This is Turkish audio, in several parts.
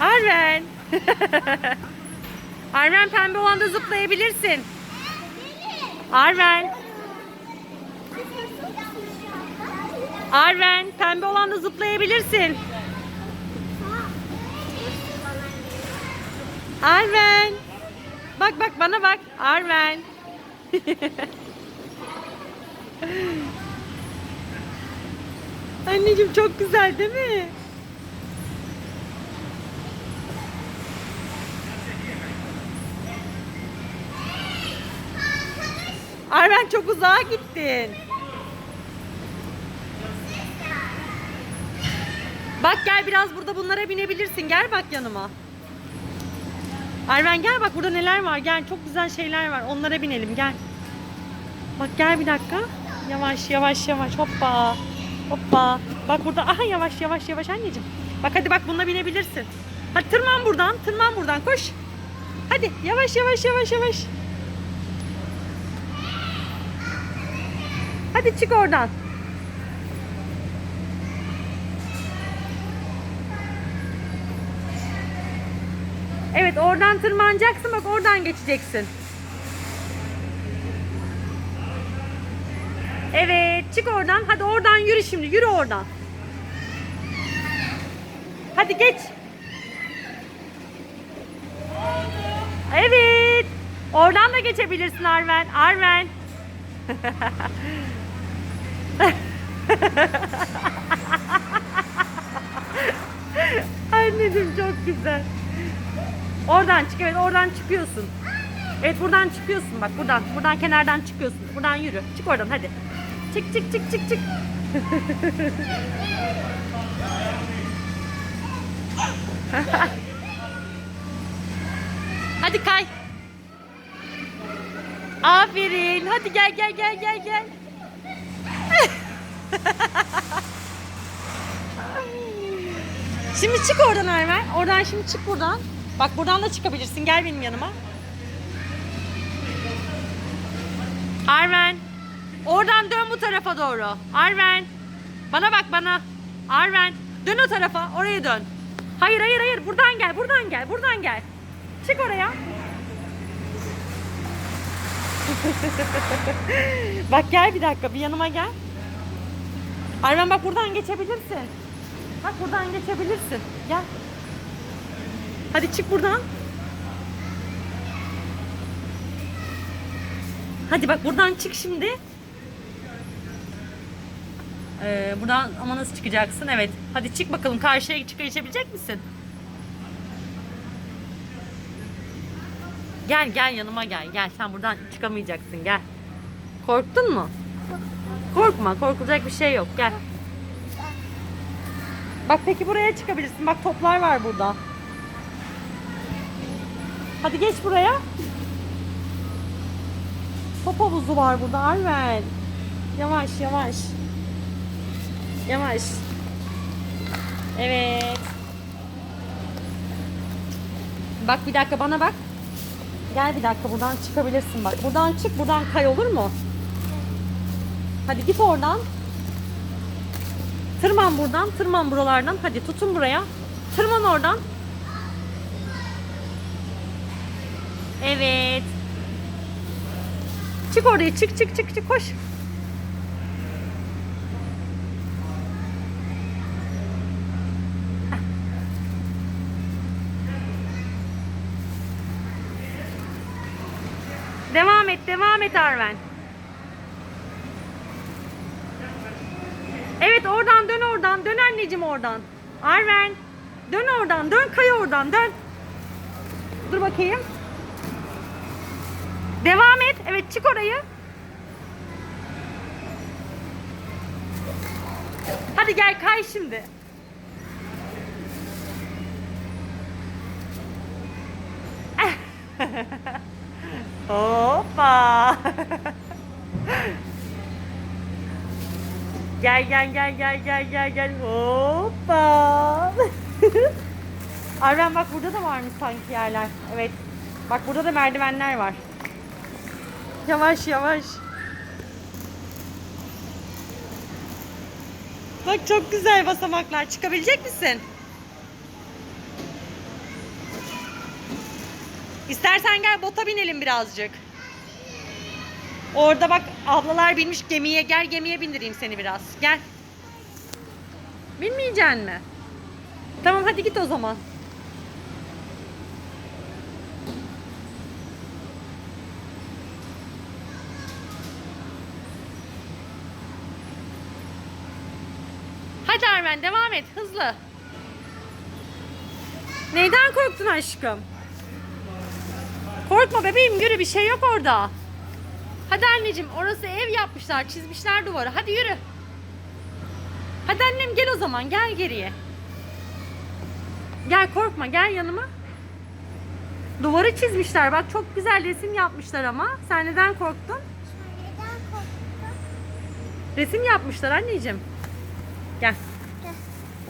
Arven. Arven pembe olanda zıplayabilirsin. Arven. Arven pembe olanda zıplayabilirsin. Arven. Bak bak bana bak. Arven. Anneciğim çok güzel değil mi? Arven çok uzağa gittin. Bak gel biraz burada bunlara binebilirsin. Gel bak yanıma. Arven gel bak burada neler var. Gel çok güzel şeyler var. Onlara binelim gel. Bak gel bir dakika. Yavaş yavaş yavaş hoppa. Hoppa. Bak burada aha yavaş yavaş yavaş anneciğim. Bak hadi bak bununla binebilirsin. Hadi tırman buradan. Tırman buradan koş. Hadi yavaş yavaş yavaş yavaş. Hadi çık oradan. Evet oradan tırmanacaksın bak oradan geçeceksin. Evet çık oradan. Hadi oradan yürü şimdi. Yürü oradan. Hadi geç. Evet. Oradan da geçebilirsin Arven. Arven. Anneciğim çok güzel. Oradan çık evet oradan çıkıyorsun. Evet buradan çıkıyorsun bak buradan. Buradan kenardan çıkıyorsun. Buradan yürü. Çık oradan hadi. Çık çık çık çık çık. hadi kay. Aferin. Hadi gel gel gel gel gel. Şimdi çık oradan Armen. Oradan şimdi çık buradan. Bak buradan da çıkabilirsin. Gel benim yanıma. Arven. Oradan dön bu tarafa doğru. Arven. Bana bak bana. Arven. Dön o tarafa. Oraya dön. Hayır hayır hayır. Buradan gel. Buradan gel. Buradan gel. Çık oraya. bak gel bir dakika. Bir yanıma gel. Arven bak buradan geçebilirsin. Bak buradan geçebilirsin. Gel. Hadi çık buradan. Hadi bak buradan çık şimdi. Ee, buradan ama nasıl çıkacaksın? Evet. Hadi çık bakalım karşıya çık geçebilecek misin? Gel gel yanıma gel. Gel sen buradan çıkamayacaksın gel. Korktun mu? Korkma korkulacak bir şey yok gel. Bak peki buraya çıkabilirsin. Bak toplar var burada. Hadi geç buraya. Top havuzu var burada Arven. Yavaş yavaş. Yavaş. Evet. Bak bir dakika bana bak. Gel bir dakika buradan çıkabilirsin bak. Buradan çık buradan kay olur mu? Hadi git oradan. Tırman buradan, tırman buralardan. Hadi tutun buraya. Tırman oradan. Evet. Çık oraya, çık çık çık çık koş. Devam et, devam et Arven. Evet oradan dön oradan. Dön anneciğim oradan. Arven. Dön oradan. Dön kay oradan. Dön. Dur bakayım. Devam et. Evet çık orayı. Hadi gel kay şimdi. Hoppa. Gel gel gel gel gel gel gel. Hoppa. Arven bak burada da varmış sanki yerler. Evet. Bak burada da merdivenler var. Yavaş yavaş. Bak çok güzel basamaklar. Çıkabilecek misin? İstersen gel bota binelim birazcık. Orada bak ablalar binmiş gemiye. Gel gemiye bindireyim seni biraz. Gel. Binmeyeceksin mi? Tamam hadi git o zaman. Hadi Armen devam et hızlı. Neyden korktun aşkım? Korkma bebeğim yürü bir şey yok orada. Hadi anneciğim orası ev yapmışlar çizmişler duvarı hadi yürü. Hadi annem gel o zaman gel geriye. Gel korkma gel yanıma. Duvarı çizmişler bak çok güzel resim yapmışlar ama. Sen neden korktun? Neden korktun? Resim yapmışlar anneciğim. Gel.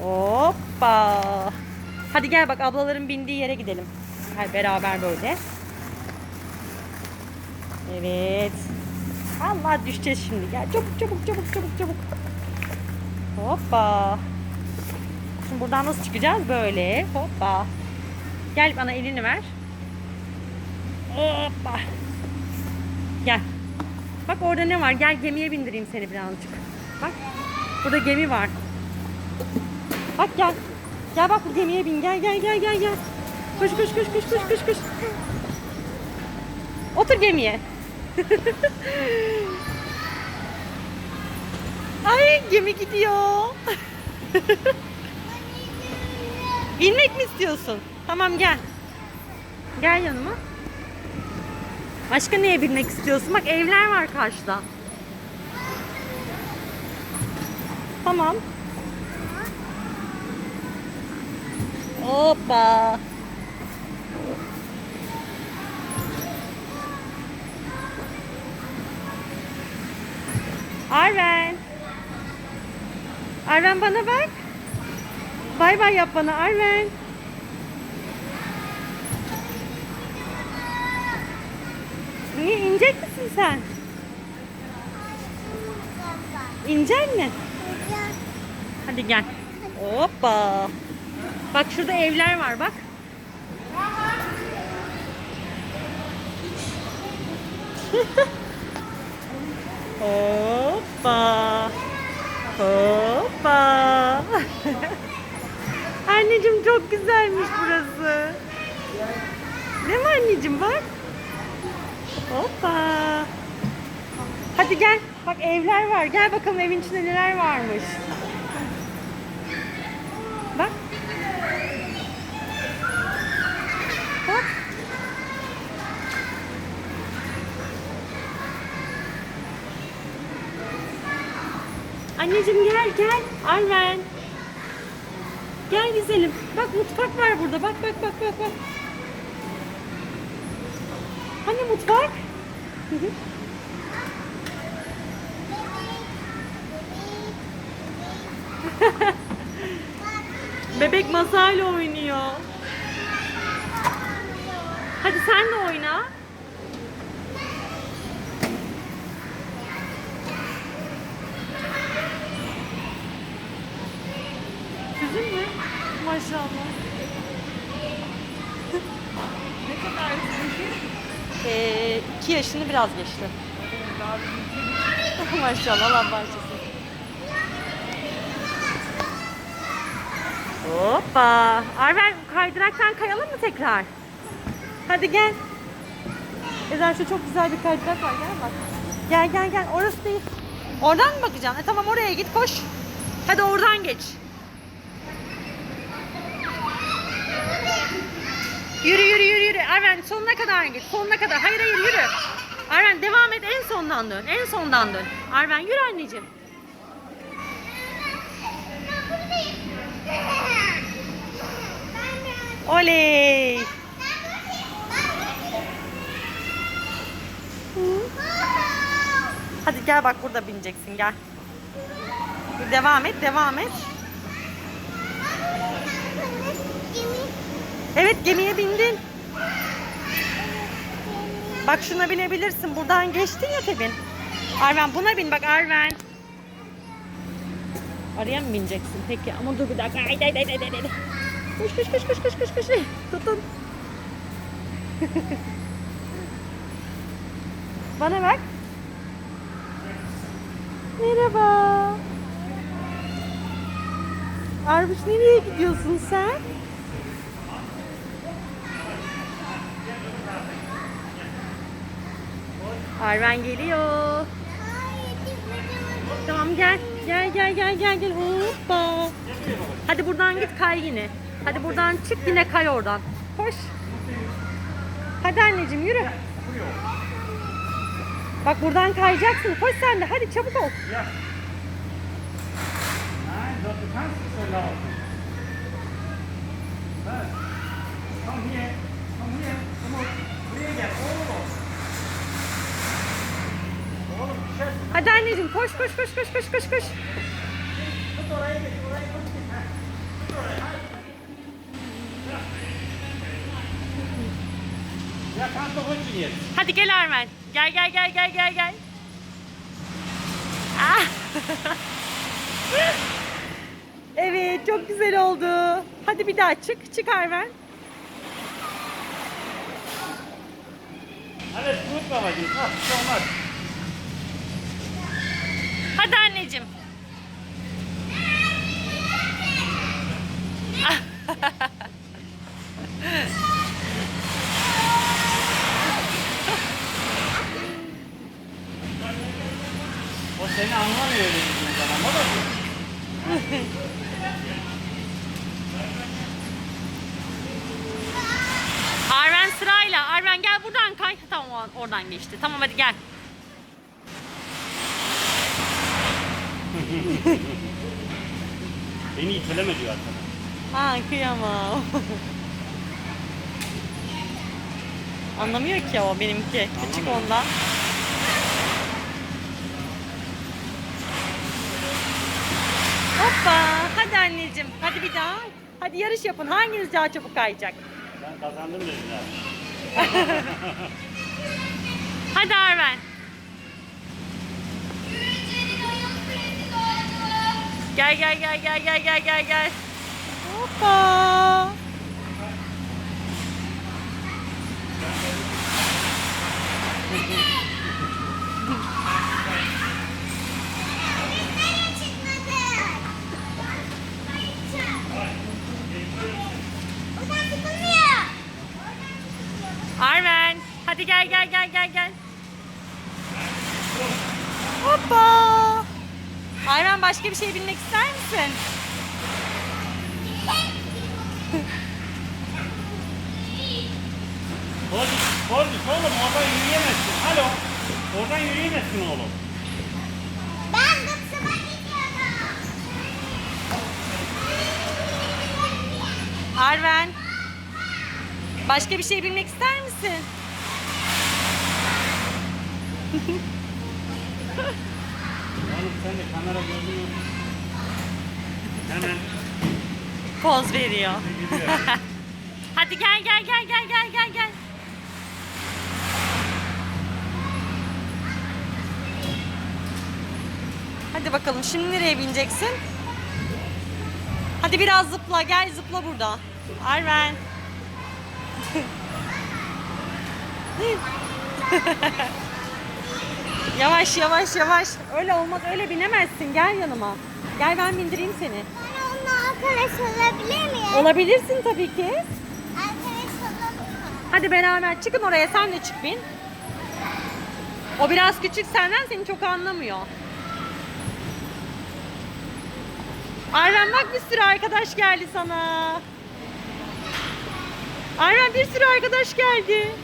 Hoppa. Hadi gel bak ablaların bindiği yere gidelim. Gel beraber böyle. Evet. Allah düşeceğiz şimdi. Gel çabuk çabuk çabuk çabuk çabuk. Hoppa. Şimdi buradan nasıl çıkacağız? Böyle. Hoppa. Gel bana elini ver. Hoppa. Gel. Bak orada ne var? Gel gemiye bindireyim seni birazcık. Bak. Burada gemi var. Bak gel. Gel bak bu gemiye bin. Gel gel gel gel gel. Koş koş koş koş koş koş koş. Otur gemiye. Ay gemi gidiyor. Binmek mi istiyorsun? Tamam gel. Gel yanıma. Başka neye binmek istiyorsun? Bak evler var karşıda. Tamam. Hoppa. Arven. Arven bana bak. Bay bay yap bana Arven. Niye inecek misin sen? İnecek mi? Hadi gel. Hoppa. Bak şurada evler var bak. Hoppa. Hoppa. anneciğim çok güzelmiş burası. Değil mi anneciğim bak? Hoppa. Hadi gel. Bak evler var. Gel bakalım evin içinde neler varmış. Anneciğim gel gel. Arven. Gel güzelim. Bak mutfak var burada. Bak bak bak bak bak. Hani mutfak? Bebek masayla oynuyor. Hadi sen de oyna. Sizin mi? Maşallah. Ne kadar sizinki? Ee, iki yaşını biraz geçti. Maşallah Allah bağışlasın. Hoppa. Arven kaydıraktan kayalım mı tekrar? Hadi gel. Ezel şu çok güzel bir kaydırak var gel bak. Gel gel gel orası değil. Oradan mı bakacaksın? E, tamam oraya git koş. Hadi oradan geç. Yürü yürü yürü yürü. Arven sonuna kadar git. Sonuna kadar. Hayır hayır yürü. Arven devam et. En sondan dön. En sondan dön. Arven yürü anneciğim. Oley. Hadi gel bak burada bineceksin gel. Devam et devam et. Evet gemiye bindin. Bak şuna binebilirsin. Buradan geçtin ya Tebin. Arven buna bin bak Arven. Araya mı bineceksin peki? Ama dur bir dakika. Ay, ay, ay, ay, ay. Koş koş koş koş koş koş koş. Tutun. Bana bak. Merhaba. Arbuş nereye gidiyorsun sen? Arven geliyor. Tamam gel. Gel gel gel gel gel. Hoppa. Hadi buradan git kay yine. Hadi buradan çık yine kay oradan. Koş. Hadi anneciğim yürü. Bak buradan kayacaksın. Koş sen de. Hadi çabuk ol. Ja. Nein, du du kannst nicht so laufen. Was? Komm hier, komm hier, komm auf. Buraya gel, oğlum. Oğlum düşersin. Hadi anneciğim koş koş koş koş koş koş koş. Hadi. Gel Armen. Gel gel gel gel gel gel. Ah. evet çok güzel oldu. Hadi bir daha çık. Çık Armen. Alles gut. Ah, bir şey olmaz. Hadi anneciğim. O seni anlamıyor dediğin zaman. Da Arven sırayla. Arven gel buradan kay. Tamam oradan geçti. Tamam hadi gel. Kıyamam. Anlamıyor ki o benimki. Küçük ondan. Hoppa. Hadi anneciğim. Hadi bir daha. Hadi yarış yapın. Hanginiz daha çabuk kayacak? Ben kazandım dediler. Hadi Arven. Gel gel gel gel gel gel gel gel. Hoppa. Arven. Hadi gel gel gel gel gel. Hoppa. Arven başka bir şey bilmek ister misin? Polis oğlum oradan yürüyemezsin. Alo. Oradan yürüyemezsin oğlum. Ben gıpsıma gidiyorum. Arven. Başka bir şey bilmek ister misin? Oğlum sen de kamera gördün mü? Hemen Poz veriyor. Hadi gel gel gel gel gel gel gel. Hadi bakalım şimdi nereye bineceksin? Hadi biraz zıpla gel zıpla burada. Arven. yavaş yavaş yavaş. Öyle olmaz öyle binemezsin gel yanıma. Gel ben bindireyim seni. Bana onunla arkadaş olabilir miyim? Olabilirsin tabii ki. Arkadaş olalım mı? Hadi beraber çıkın oraya sen de çık bin. O biraz küçük senden seni çok anlamıyor. Arven bak bir sürü arkadaş geldi sana. Arven bir sürü arkadaş geldi. Bilmiyorum.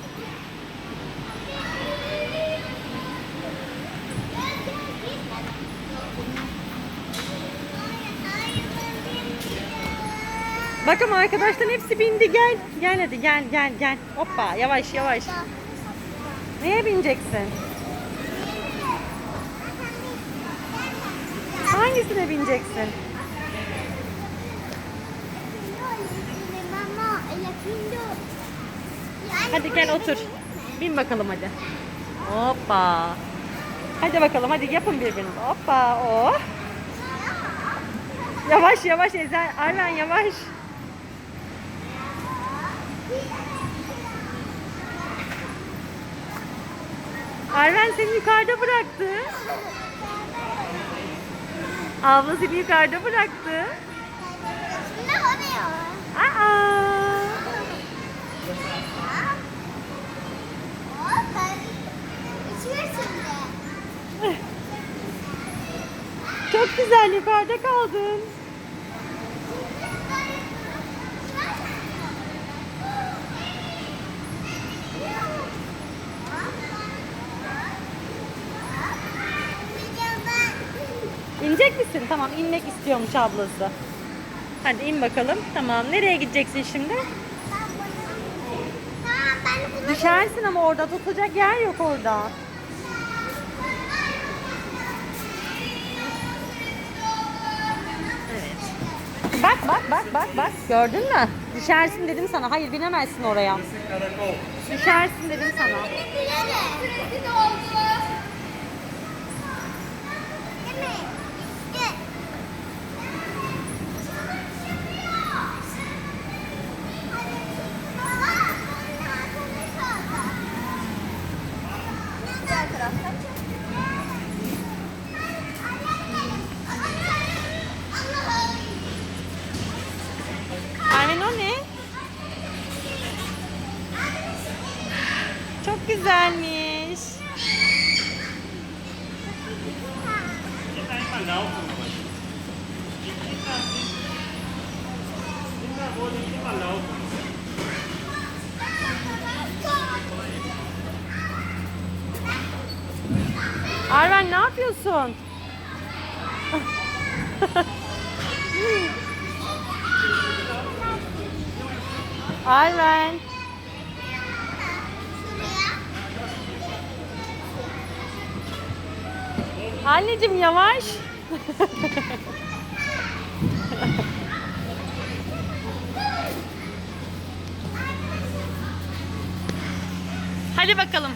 Bakın arkadaşların hepsi bindi gel. Gel hadi gel gel gel. Hoppa yavaş yavaş. Neye bineceksin? Hangisine bineceksin? Mama, yapayım Hadi gel otur. Bin bakalım hadi. Hoppa. Hadi bakalım hadi yapın birbirinize. Hoppa. Oh. Yavaş yavaş Ezel. Arven yavaş. Arven seni yukarıda bıraktı. Abla seni yukarıda bıraktı. Şimdi oluyor. Aa! Hop ben içiyor şimdi. Çok güzel yukarıda kaldın. İnecek misin? Tamam inmek istiyormuş ablası. Hadi in bakalım. Tamam. Nereye gideceksin şimdi? Düşersin ama orada tutacak yer yok orada. Bak bak bak bak bak. Gördün mü? Düşersin dedim sana. Hayır binemezsin oraya. Düşersin dedim sana. Arven ne yapıyorsun? Arven. Anneciğim yavaş. Hadi bakalım.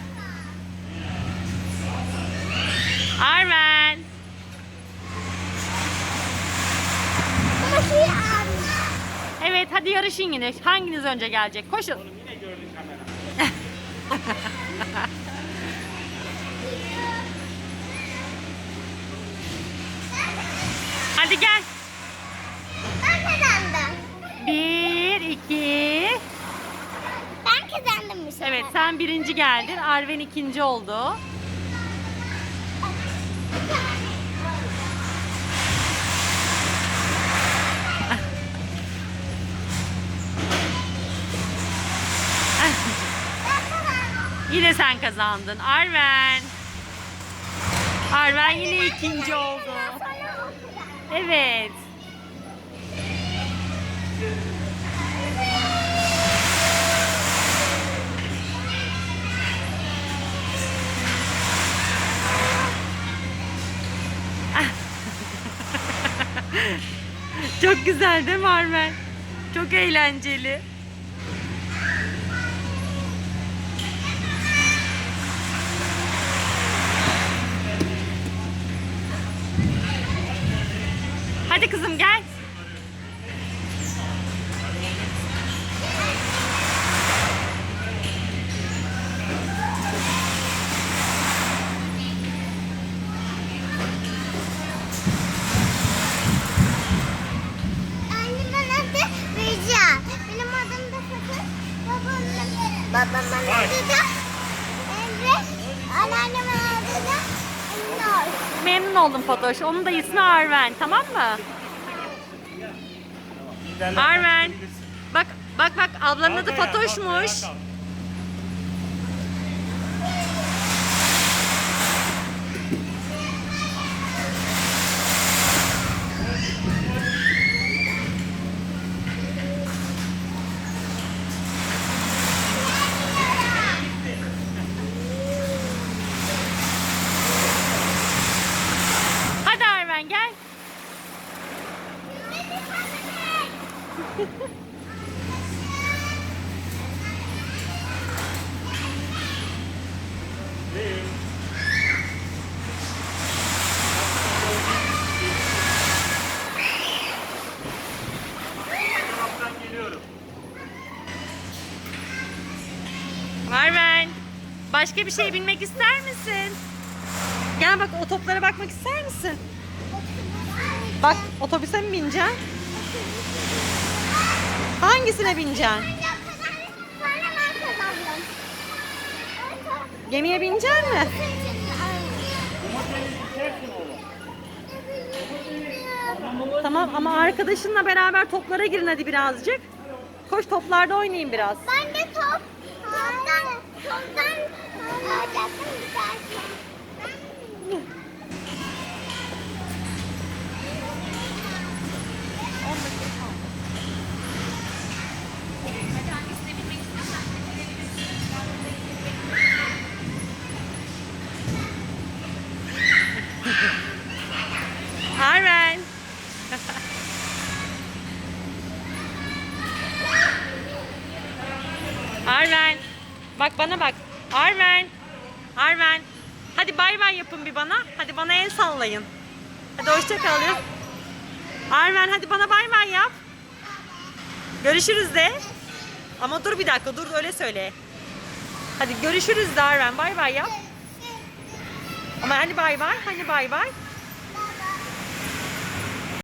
Arven. Evet hadi yarışın yine. Hanginiz önce gelecek? Koşun. Oğlum yine gördün kamera. Hadi gel. Ben kazandım. Bir, iki. Ben kazandım bu sefer. Evet sen birinci geldin. Arven ikinci oldu. Yine sen kazandın. Arven. Arven yine ikinci oldu. Evet. Çok güzel değil mi Arven? Çok eğlenceli. Hadi kızım gel. Annemin adı Reca. Benim adım da Sakın. Babamın, babamın adı da Emre. Anneannemin adı da Oldum Fatoş. Onun da ismi Arven. Tamam mı? Arven. Bak bak bak ablanın adı Fatoş'muş. kalk. Hadi Arven gel. Değil. Bu taraftan geliyorum. Arven. Başka bir şey binmek ister misin? Gel bak o toplara bakmak ister misin? Bak otobüse mi bineceksin? Hangisine bineceksin? Gemiye binecek mi? Tamam ama arkadaşınla beraber toplara girin hadi birazcık. Koş toplarda oynayın biraz. Ben de top, toptan, toptan Arven. Arven. Bak bana bak. Arven. Arven. Hadi bay yapın bir bana. Hadi bana el sallayın. Hadi hoşça kalın. Arven hadi bana bay yap. Görüşürüz de. Ama dur bir dakika dur öyle söyle. Hadi görüşürüz de Arven bay bay yap. Ama hani bay bay hani bay bay.